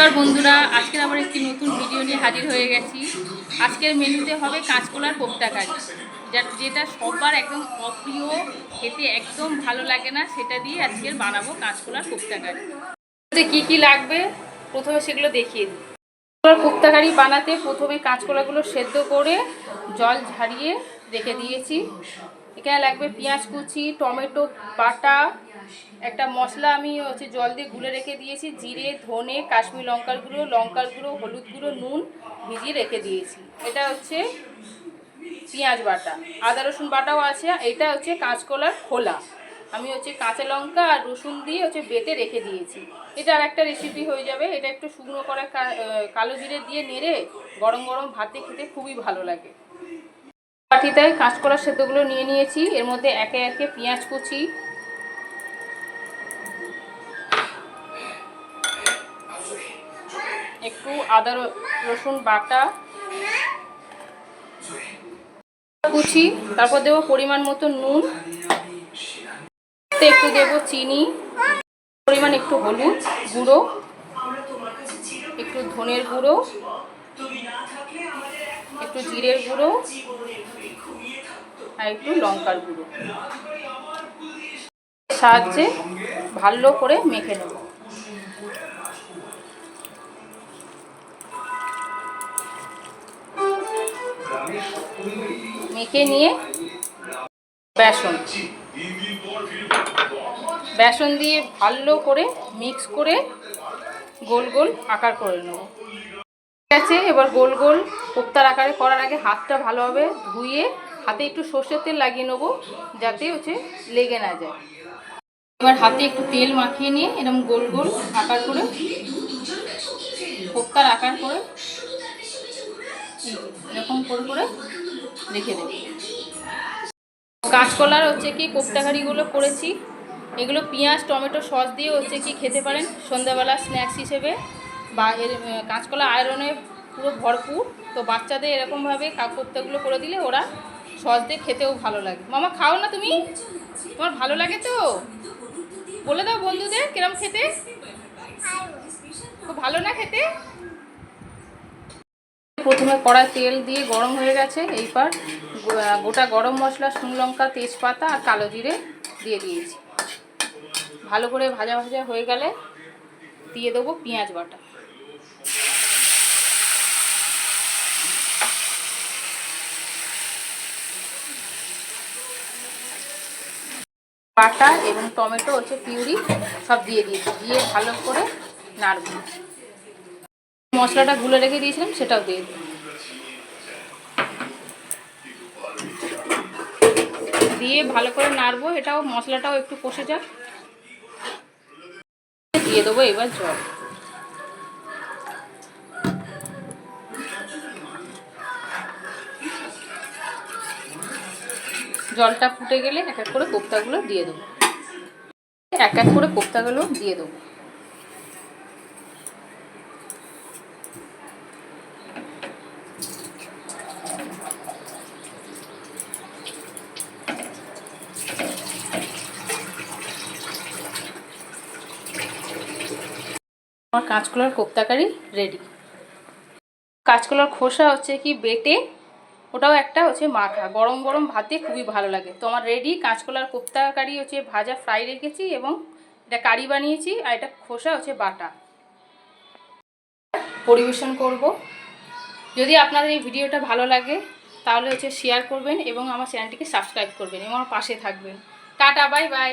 নমস্কার বন্ধুরা আজকের আবার একটি নতুন ভিডিও নিয়ে হাজির হয়ে গেছি। আজকের মেনুতে হবে কাঁচকলার কোপ্তা কারি, যা যেটা সবার একদম অপ্রিয়, খেতে একদম ভালো লাগে না, সেটা দিয়ে আজকের বানাবো কাঁচকলার কোপ্তা কারি। কী কী লাগবে? প্রথমে সেগুলো দেখিয়ে দিই। কাঁচকলার কোপ্তা কারি বানাতে প্রথমে কাঁচকলাগুলো সেদ্ধ করে জল ঝারিয়ে রেখে দিয়েছি। এখানে লাগবে পেঁয়াজ কুচি, টমেটো বাটা একটা মশলা আমি হচ্ছে জল দিয়ে গুলে রেখে দিয়েছি, জিরে, ধনে, কাশ্মীর লঙ্কার গুঁড়ো লঙ্কার গুঁড়ো, হলুদ গুঁড়ো, নুন ভিজিয়ে রেখে দিয়েছি। এটা হচ্ছে পেঁয়াজ বাটা, আদা রসুন বাটাও আছে, এটা হচ্ছে কাঁচকলার খোলা। আমি হচ্ছে কাঁচা লঙ্কা আর রসুন দিয়ে হচ্ছে বেটে রেখে দিয়েছি। এটা আর একটা রেসিপি হয়ে যাবে, এটা একটু শুকনো করে কালো জিরে দিয়ে নেড়ে গরম গরম ভাতে খেতে খুবই ভালো লাগে। বাটিতে কাঁচকলা সেদ্ধগুলো নিয়ে নিয়েছি, এর মধ্যে একে একে পেঁয়াজ কুচি একটু আদা রসুন বাটা, কুচি, তারপর দেবো পরিমাণ মতো নুন। একটু দেবো চিনি, পরিমাণ একটু হলুদ গুঁড়ো, একটু ধনের গুঁড়ো, একটু জিরের গুঁড়ো, আর একটু লঙ্কার গুঁড়ো। সাহায্যে ভালো করে মেখে নেব। মেখে নিয়ে বেসন। বেসন দিয়ে ভালো করে মিক্স করে গোল গোল আকার করে নেব। ঠিক আছে, এবার গোল গোল কোপ্তার আকারে করার আগে হাতটা ভালোভাবে ধুয়ে হাতে একটু সর্ষের তেল লাগিয়ে নেব, যাতে হচ্ছে লেগে না যায়। এবার হাতে একটু তেল মাখিয়ে নিয়ে এরকম গোল গোল আকার করে কোপ্তার আকার করে এরকম করে করে রেখে দেবো কাঁচকলার হচ্ছে কি, কোপ্তাকারিগুলো করেছি। এগুলো পেঁয়াজ, টমেটো, সস দিয়ে হচ্ছে কি খেতে পারেন। সন্ধ্যাবেলা স্ন্যাক্স হিসেবে। বা এর কাঁচকলা আয়রনে পুরো ভরপুর। তো বাচ্চাদের এরকমভাবে কোপ্তাগুলো করে দিলে ওরা সস দিয়ে খেতেও ভালো লাগে। মামা, খাও না তুমি? তোমার ভালো লাগে তো? বলে দাও বন্ধুদের কিরম খেতে? খুব ভালো না খেতে? প্রথমে কড়াই তেল দিয়ে গরম হয়ে গেছে, এইবার গোটা গরম মশলা, শুকনো লঙ্কা, তেজপাতা আর কালো জিরে দিয়ে দিয়েছি। ভালো করে ভাজা ভাজা হয়ে গেলে দিয়ে দেবো পেঁয়াজ বাটা। বাটা এবং টমেটো, হচ্ছে পিউরি সব দিয়ে দিয়েছি, দিয়ে ভালো করে নাড়ব। মশলাটা গুলে রেখে দিয়েছিলাম, সেটাও দিয়ে দিই দিয়ে ভালো করে নাড়বো, এটাও মশলাটাও একটু কষে যাক। দিয়ে দেবো এবার জল। জলটা ফুটে গেলে এক এক করে কোপ্তাগুলো দিয়ে দেবো। এক এক করে কোপ্তাগুলো দিয়ে দেবো। আমার কাঁচকলার কোপ্তাকারি রেডি কাঁচকলার খোসা হচ্ছে কি বেটে, ওটাও একটা হচ্ছে মাখা। গরম গরম ভাতে খুবই ভালো লাগে। তো আমার রেডি কাঁচকলার কোপ্তাকারি হচ্ছে ভাজা ফ্রাই রেখেছি এবং এটা কারি বানিয়েছি আর এটা খোসা হচ্ছে বাটা। পরিবেশন করব। যদি আপনাদের এই ভিডিওটা ভালো লাগে, তাহলে হচ্ছে শেয়ার করবেন এবং আমার চ্যানেলটিকে সাবস্ক্রাইব করবেন এবং আমার পাশে থাকবেন। Tata bye bye